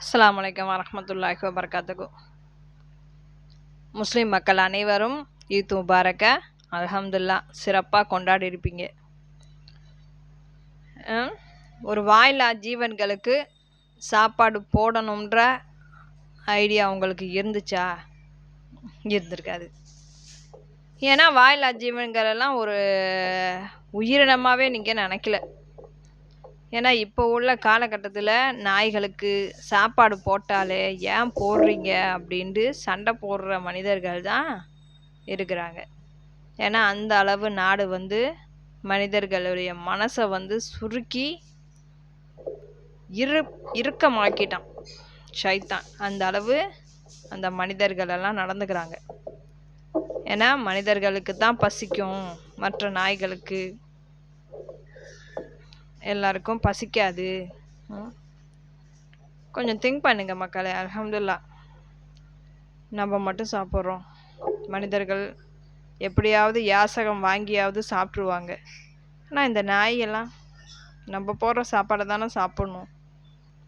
அஸ்லாம் வலைக்கம் வரமத்துல்லாஹி வபரகாத்துகு முஸ்லீம் மக்கள் அனைவரும் ஈத் முபாரக்க அல்ஹம்துல்லா சிறப்பாக கொண்டாடி இருப்பீங்க. ஒரு வாயிலா ஜீவன்களுக்கு சாப்பாடு போடணுன்ற ஐடியா உங்களுக்கு இருந்துச்சா? இருந்திருக்காது. ஏன்னா வாயிலா ஜீவன்கள் எல்லாம் ஒரு உயிரினமாகவே நீங்கள் நினைக்கல. ஏன்னா இப்போ உள்ள காலகட்டத்தில் நாய்களுக்கு சாப்பாடு போட்டாலே ஏன் போடுறீங்க அப்படின்ட்டு சண்டை போடுற மனிதர்கள் தான் இருக்கிறாங்க. ஏன்னா அந்த அளவு நாடு வந்து மனிதர்களுடைய மனசை வந்து சுருக்கி இரு இறுக்கமாக்கிட்டான். ஷைத்தான் அந்த அளவு அந்த மனிதர்களெல்லாம் நடந்துக்கிறாங்க. ஏன்னா மனிதர்களுக்கு தான் பசிக்கும். மற்ற நாய்களுக்கு எல்லாருக்கும் பசிக்காது. கொஞ்சம் திங்க் பண்ணுங்க மக்களே அலமதுல்லா நம்ம மட்டும் சாப்பிட்றோம். மனிதர்கள் எப்படியாவது யாசகம் வாங்கியாவது சாப்பிட்ருவாங்க ஆனால் இந்த நாயெல்லாம் நம்ம போடுற சாப்பாடை தானே சாப்பிட்ணும்.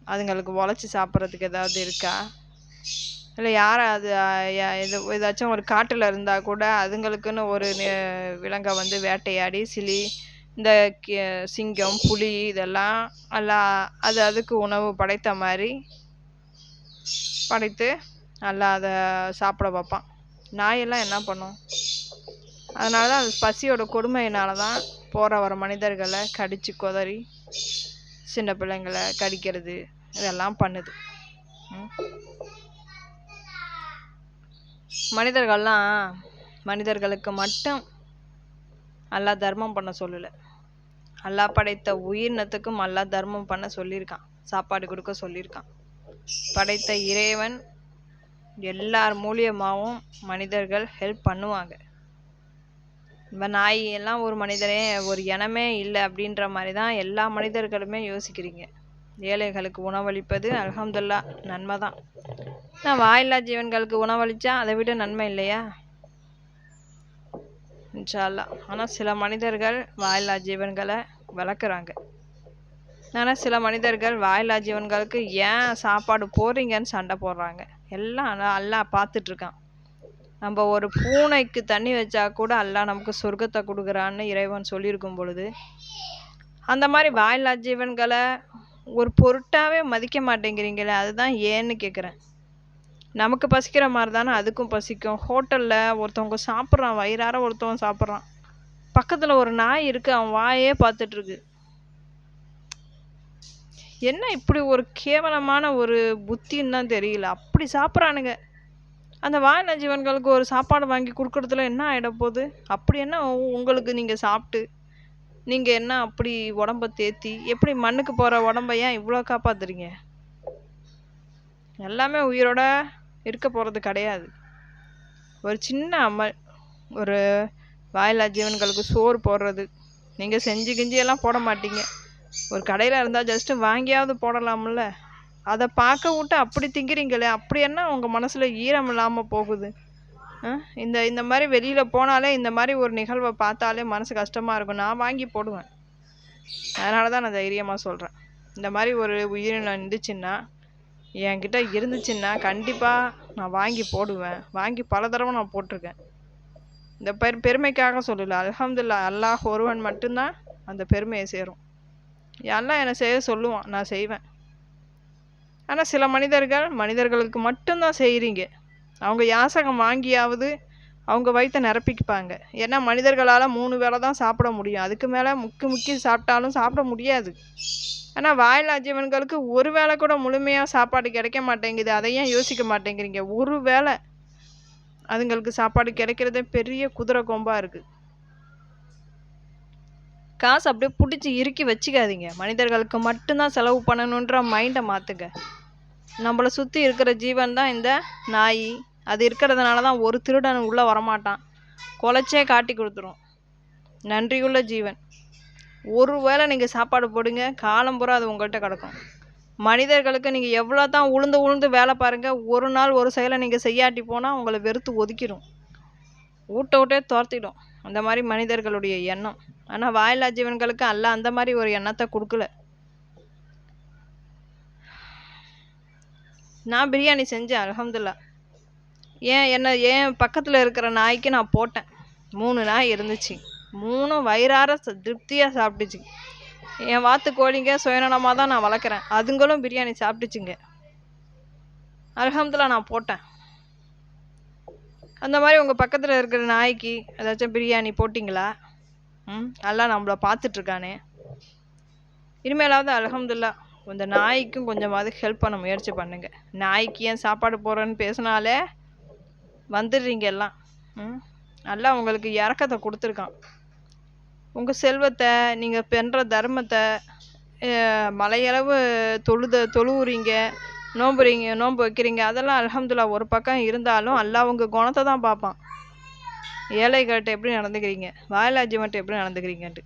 அதுங்களுக்கு உழைச்சி சாப்பிட்றதுக்கு ஏதாவது இருக்கா? இல்லை யார் அது எது இது ஏதாச்சும் ஒரு காட்டில் இருந்தால் கூட அதுங்களுக்குன்னு ஒரு விலங்கை வந்து வேட்டையாடி சிலி இந்த கி- சிங்கம் புலி இதெல்லாம் நல்லா அது அதுக்கு உணவு படைத்த மாதிரி படைத்து நல்லா அதை சாப்பிட பார்ப்பான் நாயெல்லாம் என்ன பண்ணும்? அதனால தான் அது பசியோட கொடுமையினால தான் போகிற வர மனிதர்களை கடித்து கொதறி சின்ன பிள்ளைங்களை கடிக்கிறது இதெல்லாம் பண்ணுது. மனிதர்கள்லாம் மனிதர்களுக்கு மட்டும் அல்லாஹ் தர்மம் பண்ண சொல்லலை. அல்லாஹ் படைத்த உயிரினத்துக்கும் அல்லாஹ் தர்மம் பண்ண சொல்லியிருக்கான். சாப்பாடு கொடுக்க சொல்லியிருக்கான். படைத்த இறைவன் எல்லார் மூலியமாகவும் மனிதர்கள் ஹெல்ப் பண்ணுவாங்க. இப்போ நாய் எல்லாம் ஒரு மனிதனே ஒரு இனமே இல்லை அப்படின்ற மாதிரி தான் எல்லா மனிதர்களுமே யோசிக்கிறீங்க. ஏழைகளுக்கு உணவளிப்பது அல்ஹம்துல்லா நன்மை தான். நான் வாயில்லா ஜீவன்களுக்கு உணவளித்தா அதை விட நன்மை இல்லையா? இன்ஷால்லா ஆனால் சில மனிதர்கள் வாயில்லா ஜீவன்களை வளர்க்குறாங்க. ஆனால் சில மனிதர்கள் வாயில்லா ஜீவன்களுக்கு ஏன் சாப்பாடு போடுறீங்கன்னு சண்டை போடுறாங்க. எல்லாம் அல்லா- பார்த்துட்ருக்கான். நம்ம ஒரு பூனைக்கு தண்ணி வச்சா கூட அல்லா நமக்கு சொர்க்கத்தை கொடுக்குறான்னு இறைவன் சொல்லியிருக்கும் பொழுது அந்த மாதிரி வாயில்லா ஜீவன்களை ஒரு பொருட்டாகவே மதிக்க மாட்டேங்கிறீங்களே அதுதான் ஏன்னு கேட்குறேன் நமக்கு பசிக்கிற மாதிரி தானே அதுக்கும் பசிக்கும். ஹோட்டலில் ஒருத்தவங்க சாப்பிட்றான் வயிறார ஒருத்தவன் சாப்பிட்றான். பக்கத்தில் ஒரு நாய் இருக்குது அவன் வாயே பார்த்துட்ருக்கு என்ன இப்படி ஒரு கேவலமான ஒரு புத்தின்னு தான் தெரியல. அப்படி சாப்பிட்றானுங்க. அந்த வாயின ஜீவன்களுக்கு ஒரு சாப்பாடு வாங்கி கொடுக்குறதுல என்ன ஆகிட போகுது? அப்படி என்ன உங்களுக்கு நீங்கள் சாப்பிட்டு நீங்கள் என்ன அப்படி உடம்ப தேத்தி எப்படி மண்ணுக்கு போகிற உடம்ப ஏன் இவ்வளோ காப்பாத்துறீங்க? எல்லாமே உயிரோட இருக்க போகிறது கிடையாது. ஒரு சின்ன அமல் ஒரு வாயிலா ஜீவன்களுக்கு சோறு போடுறது. நீங்கள் செஞ்சு கிஞ்சியெல்லாம் போட மாட்டீங்க. ஒரு கடையில் இருந்தால் ஜஸ்ட்டு வாங்கியாவது போடலாம்ல. அதை பார்க்க விட்டு அப்படி திங்கிறீங்களே அப்படி என்ன உங்கள் மனசில் ஈரம் இல்லாமல் போகுது? இந்த இந்த மாதிரி வெளியில் போனாலே இந்த மாதிரி ஒரு நிகழ்வை பார்த்தாலே மனசு கஷ்டமாக இருக்கும். நான் வாங்கி போடுவேன். அதனால தான் நான் தைரியமாக சொல்கிறேன் இந்த மாதிரி ஒரு உயிரினம் இருந்துச்சுன்னா என்கிட்ட இருந்துச்சுன்னா கண்டிப்பாக நான் வாங்கி போடுவேன். வாங்கி பல தடவை நான் போட்டிருக்கேன். இந்த பெரு பெருமைக்காக சொல்லல. அலமதுல்லா அல்லாஹ் ஒருவன் மட்டும்தான் அந்த பெருமையை சேரும். எல்லாம் என்னை செய்ய சொல்லுவான். நான் செய்வேன். ஆனால் சில மனிதர்கள் மனிதர்களுக்கு மட்டும்தான் செய்கிறீங்க அவங்க யாசகம் வாங்கியாவது அவங்க வயிற்ற நிரப்பிக்குப்பாங்க ஏன்னா மனிதர்களால் மூணு வேளை தான் சாப்பிட முடியும். அதுக்கு மேலே முக்கி முக்கி சாப்பிட்டாலும் சாப்பிட முடியாது. ஆனால் வாயில்லா ஜீவன்களுக்கு ஒரு வேளை கூட முழுமையாக சாப்பாடு கிடைக்க மாட்டேங்குது. அதை ஏன் யோசிக்க மாட்டேங்கிறீங்க? ஒரு வேளை அதுங்களுக்கு சாப்பாடு கிடைக்கிறதே பெரிய குதிரை கொம்பா இருக்குது காசு அப்படியே பிடிச்சி இறுக்கி வச்சுக்காதீங்க. மனிதர்களுக்கு மட்டும்தான் செலவு பண்ணணுன்ற மைண்டை மாற்றுங்க நம்மளை சுற்றி இருக்கிற ஜீவன் தான் இந்த நாய். அது இருக்கிறதுனால தான் ஒரு திருடன் உள்ளே வரமாட்டான். குலைச்சே காட்டி கொடுத்துரும். நன்றியுள்ள ஜீவன். ஒரு வேளை நீங்கள் சாப்பாடு போடுங்க காலம் பூரா அது உங்கள்கிட்ட கிடக்கும். மனிதர்களுக்கு நீங்கள் எவ்வளோ தான் உளுந்து உளுந்து வேலை பாருங்கள் ஒரு நாள் ஒரு செயலை நீங்கள் செய்யாட்டி போனால் உங்களை வெறுத்து ஒதுக்கிடும். ஊட்ட விட்டே துரத்திடும். அந்த மாதிரி மனிதர்களுடைய எண்ணம். ஆனால் வாயில்லா ஜீவன்களுக்கு அல்ல அந்த மாதிரி ஒரு எண்ணத்தை கொடுக்கல. நான் பிரியாணி செஞ்சேன் அலமதுல்லா ஏன் என்ன ஏன் பக்கத்தில் இருக்கிற நாய்க்கு நான் போட்டேன். மூணு நாய் இருந்துச்சு. மூணும் வயிறார திருப்தியாக திருப்தியா சாப்பிட்டுச்சு. என் வாத்து கோழிங்க சுயநலமாக தான் நான் வளர்க்குறேன். அதுங்களும் பிரியாணி சாப்பிட்டுச்சுங்க. அல்ஹம்துலில்லாஹ் நான் போட்டேன். அந்த மாதிரி உங்கள் பக்கத்தில் இருக்கிற நாய்க்கு ஏதாச்சும் பிரியாணி போட்டிங்களா? ம் எல்லாம் நம்மள பார்த்துட்ருக்கானே. இனிமேலாவது அல்ஹம்துலில்லாஹ் இந்த நாய்க்கும் கொஞ்சமாவது ஹெல்ப் பண்ண முயற்சி பண்ணுங்க. நாய்க்கு ஏன் சாப்பாடு போடுறேன்னு பேசினாலே வந்துடுறீங்க எல்லாம். ம் நல்லா உங்களுக்கு இறக்கத்தை கொடுத்துருக்கான். உங்கள் செல்வத்தை நீங்கள் பண்ணுற தர்மத்தை மலையளவு தொழுத தொழுவுறீங்க நோம்புறீங்க நோன்பு வைக்கிறீங்க அதெல்லாம் அலமதுல்லா ஒரு பக்கம் இருந்தாலும் அல்லாஹ் உங்கள் குணத்தை தான் பார்ப்பான். ஏழைகள்கிட்ட எப்படி நடந்துக்கிறீங்க? வாயிலாஜிவன்ட்டு எப்படி நடந்துக்கிறீங்கன்ட்டு.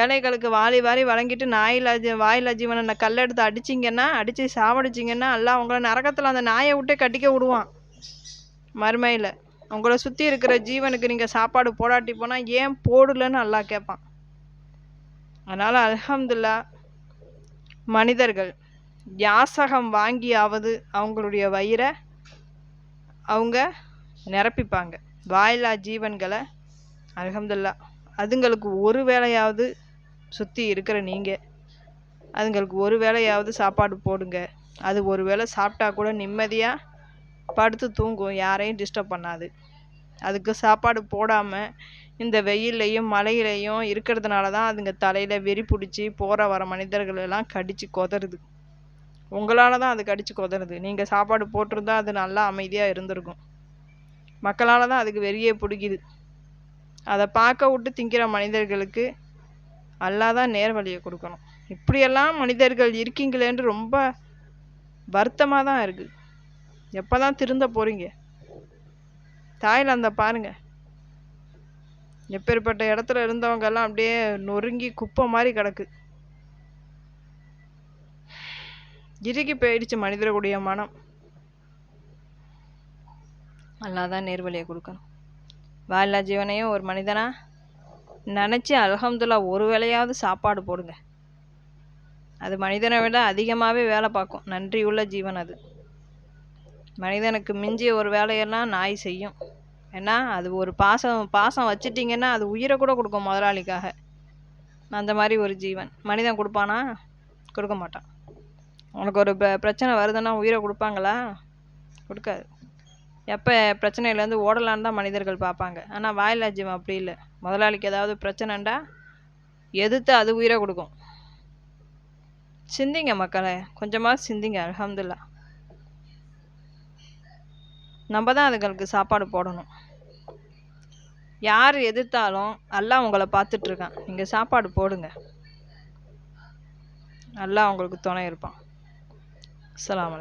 ஏழைகளுக்கு வாரி வாரி வழங்கிட்டு நாயிலாஜி நான் கல்லெடுத்து அடிச்சிங்கன்னா அடித்து சாவடிச்சிங்கன்னா எல்லாம் உங்களை நரகத்தில் அந்த நாயை விட்டே கட்டிக்க விடுவான். மறுமையில். உங்களை சுற்றி இருக்கிற ஜீவனுக்கு நீங்கள் சாப்பாடு போடாட்டி போனால் ஏன் போடலன்னு நல்லா கேட்பான் அதனால் அல்ஹம்துலில்லாஹ் மனிதர்கள் யாசகம் வாங்கியாவது அவங்களுடைய வயிறை அவங்க நிரப்பிப்பாங்க. வாயிலா ஜீவன்களை அலகம்துல்லா அதுங்களுக்கு ஒரு வேளையாவது சுற்றி இருக்கிற நீங்கள் அதுங்களுக்கு ஒரு வேளையாவது சாப்பாடு போடுங்க. அது ஒரு வேளை சாப்பிட்டா கூட நிம்மதியாக படுத்து தூங்கும் யாரையும் டிஸ்டர்ப் பண்ணாது. அதுக்கு சாப்பாடு போடாமல் இந்த வெயில்லையும் மழையிலையும் இருக்கிறதுனால தான் அதுங்க தலையில் வெறி பிடிச்சி போகிற வர மனிதர்கள் எல்லாம் கடித்து கொதறுது. உங்களால் தான் அது கடித்து கொதறுது. நீங்கள் சாப்பாடு போட்டிருந்தா அது நல்லா அமைதியாக இருந்திருக்கும். மக்களால் தான் அதுக்கு வெறியே பிடிக்குது. அதை பார்க்க விட்டு திங்கிற மனிதர்களுக்கு அல்லாஹ் தான் நேர் வழியை கொடுக்கணும். இப்படியெல்லாம் மனிதர்கள் இருக்கீங்களேன்னு ரொம்ப வருத்தமாக தான் இருக்குது எப்போ தான் திருந்த போகிறீங்க தாய்லாந்தை பாருங்க. எப்பேற்பட்ட இடத்துல இருந்தவங்கெல்லாம் அப்படியே நொறுங்கி குப்பை மாதிரி கிடக்கு. இறுகி போயிடுச்சு மனிதர்களுடைய மனம். நல்லா தான் நேர்வழியை கொடுக்கணும். வாயில்லா ஜீவனையும் ஒரு மனிதனா நினச்சி அலகம்துல்லா ஒரு வேளையாவது சாப்பாடு போடுங்க. அது மனிதனை விட அதிகமாகவே வேலை பார்க்கும். நன்றியுள்ள ஜீவன் அது. மனிதனுக்கு மிஞ்சிய ஒரு வேலையெல்லாம் நாய் செய்யும். ஏன்னா அது ஒரு பாசம் பாசம் வச்சிட்டிங்கன்னா அது உயிரை கூட கொடுக்கும் முதலாளிக்காக. அந்த மாதிரி ஒரு ஜீவன். மனிதன் கொடுப்பானா? கொடுக்க மாட்டான். உனக்கு ஒரு ப- பிரச்சனை வருதுன்னா உயிரை கொடுப்பாங்களா? கொடுக்காது. எப்போ பிரச்சனையிலேருந்து ஓடலான்னு தான் மனிதர்கள் பார்ப்பாங்க. ஆனால் வாயில்லா ஜீவன் அப்படி இல்லை. முதலாளிக்கு ஏதாவது பிரச்சனைண்டா எதிர்த்து அது உயிரை கொடுக்கும். சிந்திங்க மக்களே. கொஞ்சமாக சிந்திங்க. அலமதுல்லா நம்ம தான் அதுங்களுக்கு சாப்பாடு போடணும். யார் எதிர்த்தாலும் அல்லாஹ் உங்களை பார்த்துட்ருக்கான். நீங்கள் சாப்பாடு போடுங்க. நல்லா உங்களுக்கு துணை இருப்பான். அஸ்ஸலாமு